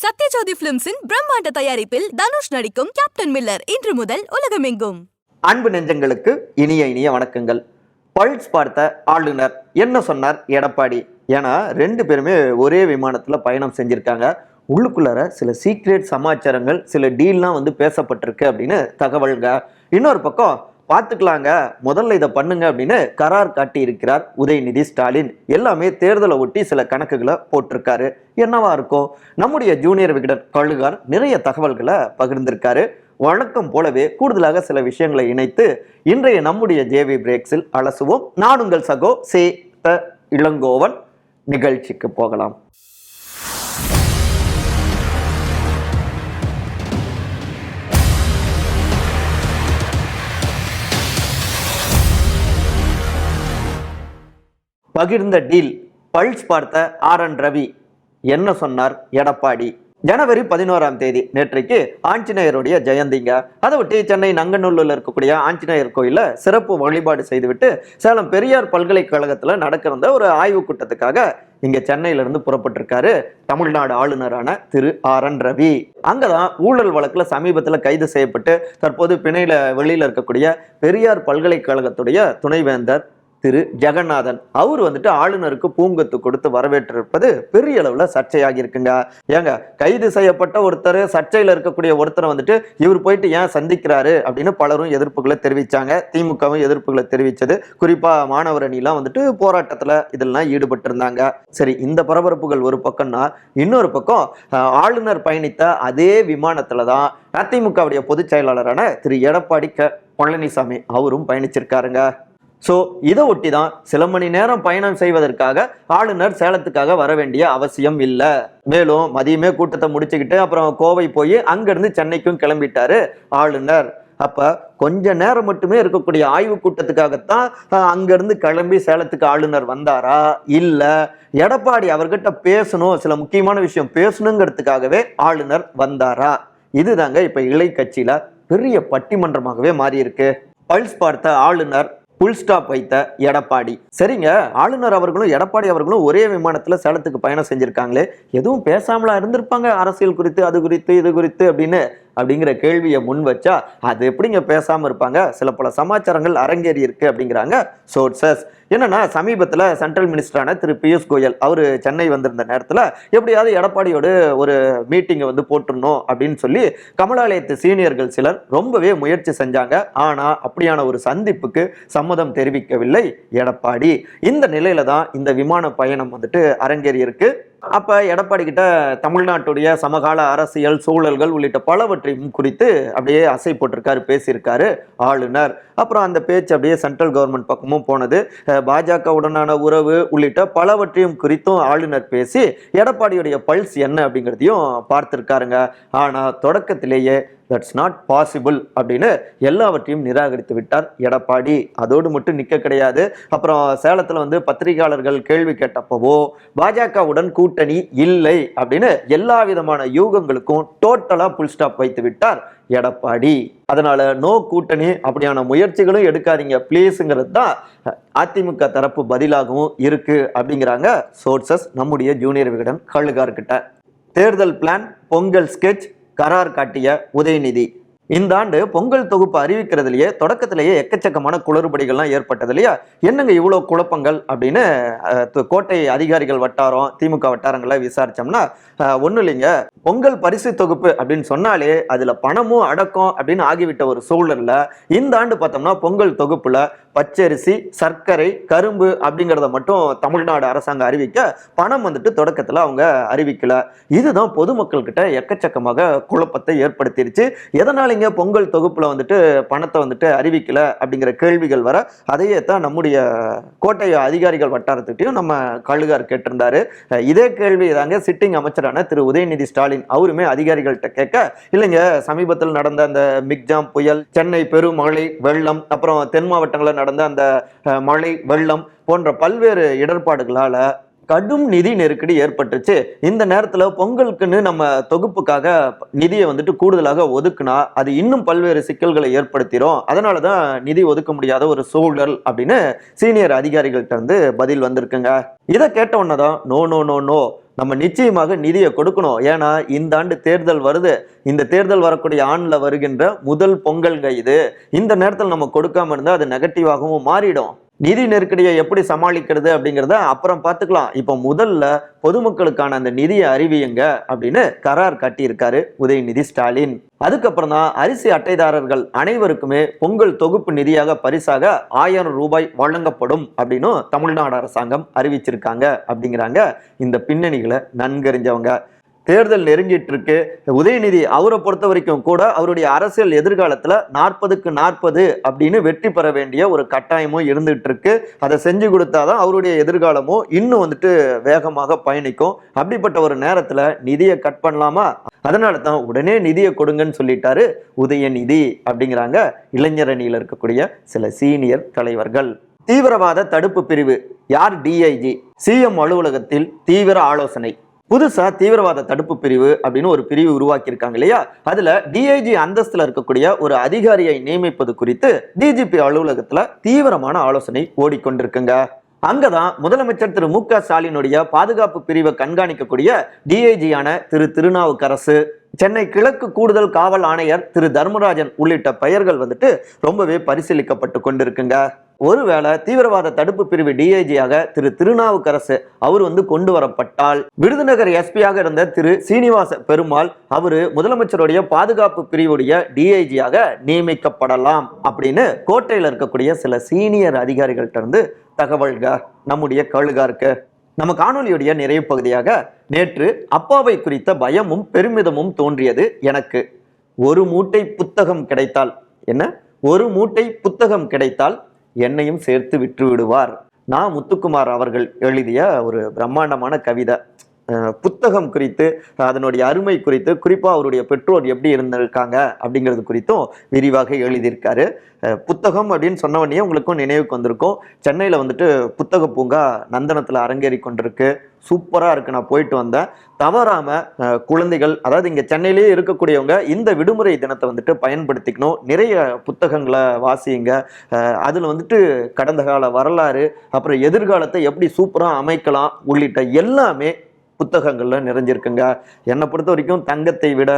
சத்யஜோதி பிலிம்ஸின் பிரம்மாண்ட தயாரிப்பில் தனுஷ் நடிக்கும் கேப்டன் மில்லர் இன்று முதல் உலகமெங்கும். அன்பு நெஞ்சங்களுக்கு இனிய இனிய வணக்கங்கள். பல்ஸ் பார்த்த ஆளுநர் என்ன சொன்னார் எடப்பாடி? ஏன்னா ரெண்டு பேருமே ஒரே விமானத்தில் பயணம் செஞ்சுருக்காங்க. உள்ளுக்குள்ளார சில சீக்ரெட் சமாச்சாரங்கள் சில டீல்லாம் வந்து பேசப்பட்டிருக்கு அப்படின்னு தகவல்ங்க. இன்னொரு பக்கம் பார்த்துக்கலாங்க. முதல்ல இதை பண்ணுங்க அப்படின்னு கரார் காட்டி இருக்கிறார் உதயநிதி ஸ்டாலின். எல்லாமே தேர்தலை ஒட்டி சில கணக்குகளை போட்டிருக்காரு. என்னவா இருக்கும்? நம்முடைய ஜூனியர் விகடன் கழுகார் நிறைய தகவல்களை பகிர்ந்திருக்காரு. வழக்கம் போலவே கூடுதலாக சில விஷயங்களை இணைத்து இன்றைய நம்முடைய ஜேவி பிரேக்ஸில் அலசுவோம். நான் உங்கள் சகோ சே த இளங்கோவன் நிகழ்ச்சிக்கு போகலாம். பகிர்ந்த டீல் பல்ஸ் பார்த்த ஆர் என் ரவி. என்ன சொன்னார் எடப்பாடி? ஜனவரி பதினோராம் தேதி நேற்றைக்கு ஆஞ்சநேயருடைய ஜெயந்திங்க. அதை ஒட்டி சென்னை நங்கநல்லூர்ல இருக்கக்கூடிய ஆஞ்சநேயர் கோயிலில் சிறப்பு வழிபாடு செய்துவிட்டு சேலம் பெரியார் பல்கலைக்கழகத்தில் நடக்கிற ஒரு ஆய்வுக் கூட்டத்துக்காக இங்க சென்னையிலிருந்து புறப்பட்டிருக்காரு தமிழ்நாடு ஆளுநரான திரு ஆர் என் ரவி. அங்கதான் ஊழல் வழக்குல சமீபத்துல கைது செய்யப்பட்டு தற்போது பிணையில வெளியில இருக்கக்கூடிய பெரியார் பல்கலைக்கழகத்துடைய துணைவேந்தர் திரு ஜெகநாதன். அவர் வந்துட்டு ஆளுநருக்கு பூங்கொத்து கொடுத்து வரவேற்றிருப்பது பெரிய அளவில் சர்ச்சையாகி இருக்குங்க. ஏங்க கைது செய்யப்பட்ட ஒருத்தர் சர்ச்சையில் இருக்கக்கூடிய ஒருத்தரை வந்துட்டு இவர் போயிட்டு ஏன் சந்திக்கிறாரு அப்படின்னு பலரும் எதிர்ப்புகளை தெரிவிச்சாங்க. திமுகவும் எதிர்ப்புகளை தெரிவித்தது குறிப்பாக மாணவர் அணிலாம் வந்துட்டு போராட்டத்தில் இதெல்லாம் ஈடுபட்டிருந்தாங்க. சரி இந்த பரபரப்புகள் ஒரு பக்கம்னா இன்னொரு பக்கம் ஆளுநர் பயணித்த அதே விமானத்தில் தான் அதிமுகவுடைய பொதுச் செயலாளரான திரு எடப்பாடி க பழனிசாமி அவரும் பயணிச்சிருக்காருங்க. ஸோ இதை ஒட்டி தான் சில மணி நேரம் பயணம் செய்வதற்காக ஆளுநர் சேலத்துக்காக வர வேண்டிய அவசியம் இல்லை. மேலும் மதியமே கூட்டத்தை முடிச்சுக்கிட்டு அப்புறம் கோவை போய் அங்கேருந்து சென்னைக்கும் கிளம்பிட்டாரு ஆளுநர். அப்போ கொஞ்ச நேரம் மட்டுமே இருக்கக்கூடிய ஆய்வு கூட்டத்துக்காகத்தான் அங்கேருந்து கிளம்பி சேலத்துக்கு ஆளுநர் வந்தாரா? இல்லை எடப்பாடி அவர்கிட்ட பேசணும் சில முக்கியமான விஷயம் பேசணுங்கிறதுக்காகவே ஆளுநர் வந்தாரா? இதுதாங்க இப்போ இலை கட்சியில் பெரிய பட்டிமன்றமாகவே மாறியிருக்கு. பல்ஸ் பார்த்த ஆளுநர் புல் ஸ்டாப் வைத்த எடப்பாடி. சரிங்க ஆளுநர் அவர்களும் எடப்பாடி அவர்களும் ஒரே விமானத்துல சேலத்துக்கு பயணம் செஞ்சிருக்காங்களே எதுவும் பேசாமலா இருந்திருப்பாங்க அரசியல் குறித்து அது குறித்து இது குறித்து அப்படின்னு அப்படிங்கிற கேள்வியை முன் வச்சா அது எப்படிங்க பேசாமல் இருப்பாங்க? சில பல சமாச்சாரங்கள் அரங்கேறி இருக்கு அப்படிங்கிறாங்க சோர்சஸ். என்னன்னா சமீபத்தில் சென்ட்ரல் மினிஸ்டரான திரு பியூஷ் கோயல் அவர் சென்னை வந்திருந்த நேரத்தில் எப்படியாவது எடப்பாடியோடு ஒரு மீட்டிங்கை வந்து போட்டுடணும் அப்படின்னு சொல்லி கமலாலயத்து சீனியர்கள் சிலர் ரொம்பவே முயற்சி செஞ்சாங்க. ஆனால் அப்படியான ஒரு சந்திப்புக்கு சம்மதம் தெரிவிக்கவில்லை எடப்பாடி. இந்த நிலையில தான் இந்த விமான பயணம் வந்துட்டு அரங்கேறி இருக்கு. அப்ப எடப்பாடி கிட்ட தமிழ்நாட்டுடைய சமகால அரசியல் சூழல்கள் உள்ளிட்ட பலவற்றையும் குறித்து அப்படியே அசை போட்டிருக்காரு பேசியிருக்காரு ஆளுநர். அப்புறம் அந்த பேச்சு அப்படியே சென்ட்ரல் கவர்மெண்ட் பக்கமும் போனது. பாஜகவுடனான உறவு உள்ளிட்ட பலவற்றையும் குறித்தும் ஆளுநர் பேசி எடப்பாடியுடைய பல்ஸ் என்ன அப்படிங்கிறதையும் பார்த்திருக்காருங்க. ஆனா தொடக்கத்திலேயே தட்ஸ் நாட் பாசிபிள் அப்படின்னு எல்லாவற்றையும் நிராகரித்து விட்டார் எடப்பாடி. அதோடு மட்டும் நிற்க கிடையாது. அப்புறம் சேலத்தில் வந்து பத்திரிகையாளர்கள் கேள்வி கேட்டப்பவோ பாஜகவுடன் கூட்டணி இல்லை அப்படின்னு எல்லா விதமான யூகங்களுக்கும் டோட்டலாக புல் ஸ்டாப் வைத்து விட்டார் எடப்பாடி. அதனால நோ கூட்டணி அப்படியான முயற்சிகளும் எடுக்காதீங்க ப்ளீஸுங்கிறது தான் அதிமுக தரப்பு பதிலாகவும் இருக்கு அப்படிங்கிறாங்க சோர்சஸ் நம்முடைய ஜூனியர் விகடன் கழுகார்கிட்ட. தேர்தல் பிளான் பொங்கல் ஸ்கெட்ச் கரார் காட்டிய உதயநிதி. இந்த ஆண்டு பொங்கல் தொகுப்பு அறிவிக்கிறதுலயே தொடக்கத்திலேயே எக்கச்சக்கமான குளறுபடிகள்லாம் ஏற்பட்டது இல்லையா? என்னங்க இவ்வளோ குழப்பங்கள் அப்படின்னு கோட்டை அதிகாரிகள் வட்டாரம் திமுக வட்டாரங்களை விசாரிச்சோம்னா ஒன்றும் இல்லைங்க. பொங்கல் பரிசு தொகுப்பு அப்படின்னு சொன்னாலே அதில் பணமும் அடக்கம் அப்படின்னு ஆகிவிட்ட ஒரு சூழலில் இந்த ஆண்டு பார்த்தோம்னா பொங்கல் தொகுப்பில் பச்சரிசி சர்க்கரை கரும்பு அப்படிங்கிறத மட்டும் தமிழ்நாடு அரசாங்கம் அறிவிக்க பணம் வந்துட்டு தொடக்கத்தில் அவங்க அறிவிக்கல. இதுதான் பொதுமக்கள்கிட்ட எக்கச்சக்கமாக குழப்பத்தை ஏற்படுத்திருச்சு. ஏங்க பொங்கல் தொகுப்பில் வந்துட்டு பணத்தை வந்துட்டு அறிவிக்கல அப்படிங்கிற கேள்விகள் வர அதையே தான் நம்முடைய கோட்டை அதிகாரிகள் வட்டாரத்துக்கிட்டையும் நம்ம கழுகார் கேட்டிருந்தாரு. இதே கேள்வி தாங்க சிட்டிங் அமைச்சரான திரு. உதயநிதி ஸ்டாலின் அவருமே அதிகாரிகள்கிட்ட கேட்க இல்லைங்க சமீபத்தில் நடந்த அந்த மிக்ஜாம் புயல் சென்னை பெருமழை வெள்ளம் அப்புறம் தென் மாவட்டங்களில் நடந்த அந்த மழை வெள்ளம் போன்ற பல்வேறு இடர்பாடுகளால் கடும் நிதி நெருக்கடி ஏற்பட்டுச்சு இந்த நேரத்துல பொங்கலுக்குன்னு நம்ம தொகுப்புக்காக நிதியை வந்துட்டு கூடுதலாக ஒதுக்குனா அது இன்னும் பல்வேறு சிக்கல்களை ஏற்படுத்திடும் அதனாலதான் நிதி ஒதுக்க முடியாத ஒரு சூழல் அப்படின்னு சீனியர் அதிகாரிகள்கிட்ட இருந்து பதில் வந்திருக்குங்க. இதை கேட்ட உடனே தான் நோ நோ நோ நோ. நம்ம நிச்சயமாக நிதியை கொடுக்கணும். ஏன்னா இந்த ஆண்டு தேர்தல் வருது. இந்த தேர்தல் வரக்கூடிய ஆண்டில் வருகின்ற முதல் பொங்கல்ங்க இது. இந்த நேரத்தில் நம்ம கொடுக்காம இருந்தால் அது நெகட்டிவாகவும் மாறிடும். நிதி நெருக்கடியை எப்படி சமாளிக்கிறது அப்படிங்கிறத அப்புறம் பார்த்துக்கலாம். இப்போ முதல்ல பொதுமக்களுக்கான அந்த நிதியை அறிவியுங்க அப்படின்னு கரார் கட்டியிருக்காரு உதயநிதி ஸ்டாலின். அதுக்கப்புறம் தான் அரிசி அட்டைதாரர்கள் அனைவருக்குமே பொங்கல் தொகுப்பு நிதியாக பரிசாக ஆயிரம் ரூபாய் வழங்கப்படும் அப்படின்னு தமிழ்நாடு அரசாங்கம் அறிவிச்சிருக்காங்க அப்படிங்கிறாங்க இந்த பின்னணிகளை நன்கறிஞ்சவங்க. தேர்தல் நெருங்கிட்டு இருக்கு உதயநிதி அவரை பொறுத்த வரைக்கும் கூட அவருடைய அரசியல் எதிர்காலத்துல நாற்பதுக்கு நாற்பது அப்படின்னு வெற்றி பெற வேண்டிய ஒரு கட்டாயமும் இருந்துட்டு இருக்கு அதை செஞ்சு கொடுத்தாதான் அவருடைய எதிர்காலமும் இன்னும் வந்துட்டு வேகமாக பயணிக்கும். அப்படிப்பட்ட ஒரு நேரத்துல நிதியை கட் பண்ணலாமா? அதனால தான் உடனே நிதியை கொடுங்கன்னு சொல்லிட்டாரு உதயநிதி அப்படிங்கிறாங்க இளைஞர் அணியில் இருக்கக்கூடிய சில சீனியர் தலைவர்கள். தீவிரவாத தடுப்பு பிரிவு யார் டிஐஜி சிஎம் அலுவலகத்தில் தீவிர ஆலோசனை. புதுசா தீவிரவாத தடுப்பு பிரிவு அப்படின்னு ஒரு பிரிவு உருவாக்கியிருக்காங்க இல்லையா? அதுல டிஐஜி அந்தஸ்துல இருக்கக்கூடிய ஒரு அதிகாரியை நியமிப்பது குறித்து டிஜிபி அலுவலகத்துல தீவிரமான ஆலோசனை ஓடிக்கொண்டிருக்குங்க. அங்கதான் முதலமைச்சர் திரு மு க ஸ்டாலினுடைய பாதுகாப்பு பிரிவை கண்காணிக்கக்கூடிய டிஐஜியான திரு திருநாவுக்கரசு சென்னை கிழக்கு கூடுதல் காவல் ஆணையர் திரு தர்மராஜன் உள்ளிட்ட பெயர்கள் வந்துட்டு ரொம்பவே பரிசீலிக்கப்பட்டு கொண்டிருக்குங்க. ஒருவேளை தீவிரவாத தடுப்பு பிரிவு டிஐஜியாக திரு திருநாவுக்கரசு அவர் வந்து கொண்டு வரப்பட்டால் விருதுநகர் எஸ்பியாக இருந்த திரு சீனிவாச பெருமாள் அவரு முதலமைச்சருடைய பாதுகாப்பு பிரிவுடைய டிஐஜியாக நியமிக்கப்படலாம் அப்படின்னு கோட்டையில் இருக்கக்கூடிய சில சீனியர் அதிகாரிகள்ட்ட இருந்து தகவல்க நம்முடைய கழுகா இருக்கு. நம்ம காணொலியுடைய நிறைவு பகுதியாக நேற்று அப்பாவை குறித்த பயமும் பெருமிதமும் தோன்றியது எனக்கு. ஒரு மூட்டை புத்தகம் கிடைத்தால் என்ன? ஒரு மூட்டை புத்தகம் கிடைத்தால் என்னையும் சேர்த்து விற்று விடுவார் நான் முத்துக்குமார் அவர்கள் எழுதிய ஒரு பிரம்மாண்டமான கவிதை. புத்தகம் குறித்து அதனுடைய அருமை குறித்து குறிப்பாக அவருடைய பெற்றோர் எப்படி இருந்திருக்காங்க அப்படிங்கிறது குறித்தும் விரிவாக எழுதியிருக்காரு. புத்தகம் அப்படின்னு சொன்ன உடனே உங்களுக்கும் நினைவுக்கு வந்திருக்கும். சென்னையில் வந்துட்டு புத்தக பூங்கா நந்தனத்தில் அரங்கேறி கொண்டிருக்கு. சூப்பராக இருக்குது நான் போயிட்டு வந்தேன். தவறாமல் குழந்தைகள் அதாவது இங்கே சென்னையிலேயே இருக்கக்கூடியவங்க இந்த விடுமுறை தினத்தை வந்துட்டு பயன்படுத்திக்கணும். நிறைய புத்தகங்களை வாசியுங்க அதில் வந்துட்டு கடந்த கால வரலாறு அப்புறம் எதிர்காலத்தை எப்படி சூப்பராக அமைக்கலாம் உள்ளிட்ட எல்லாமே புத்தகங்கள்ல நிறைஞ்சிருக்குங்க. என்னை பொறுத்த வரைக்கும் தங்கத்தை விட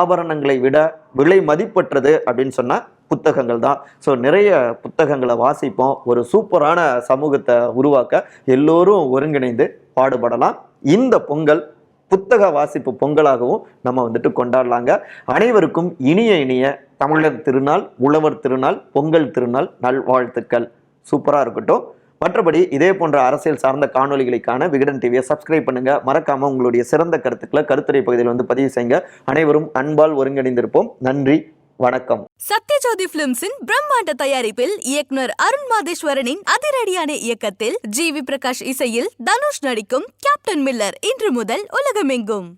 ஆபரணங்களை விட விலை மதிப்பற்றது அப்படின்னு சொன்னால் புத்தகங்கள் தான். ஸோ நிறைய புத்தகங்களை வாசிப்போம். ஒரு சூப்பரான சமூகத்தை உருவாக்க எல்லோரும் ஒருங்கிணைந்து பாடுபடலாம். இந்த பொங்கல் புத்தக வாசிப்பு பொங்கலாகவும் நம்ம வந்துட்டு கொண்டாடலாங்க. அனைவருக்கும் இனிய இனிய தமிழர் திருநாள் உழவர் திருநாள் பொங்கல் திருநாள் நல்வாழ்த்துக்கள். சூப்பராக இருக்கட்டும். மற்றபடி இதே போன்ற அரசியல் சார்ந்த காணொளிகளுக்கான விகடன் டிவியை சப்ஸ்கிரைப் பண்ணுங்க. மறக்காம உங்களுடைய சிறந்த கருத்துக்களை கருத்துரை பகுதியில் வந்து பதிவு செய்யுங்க. அனைவரும் அன்பால் ஒருங்கிணைந்திருப்போம். நன்றி வணக்கம். சத்யஜோதி பிலிம்ஸின் பிரம்மாண்ட தயாரிப்பில் இயக்குனர் அருண் மாதேஸ்வரனின் அதிரடியான இயக்கத்தில் ஜி வி பிரகாஷ் இசையில் தனுஷ் நடிக்கும் கேப்டன் மில்லர் இன்று முதல் உலகமெங்கும்.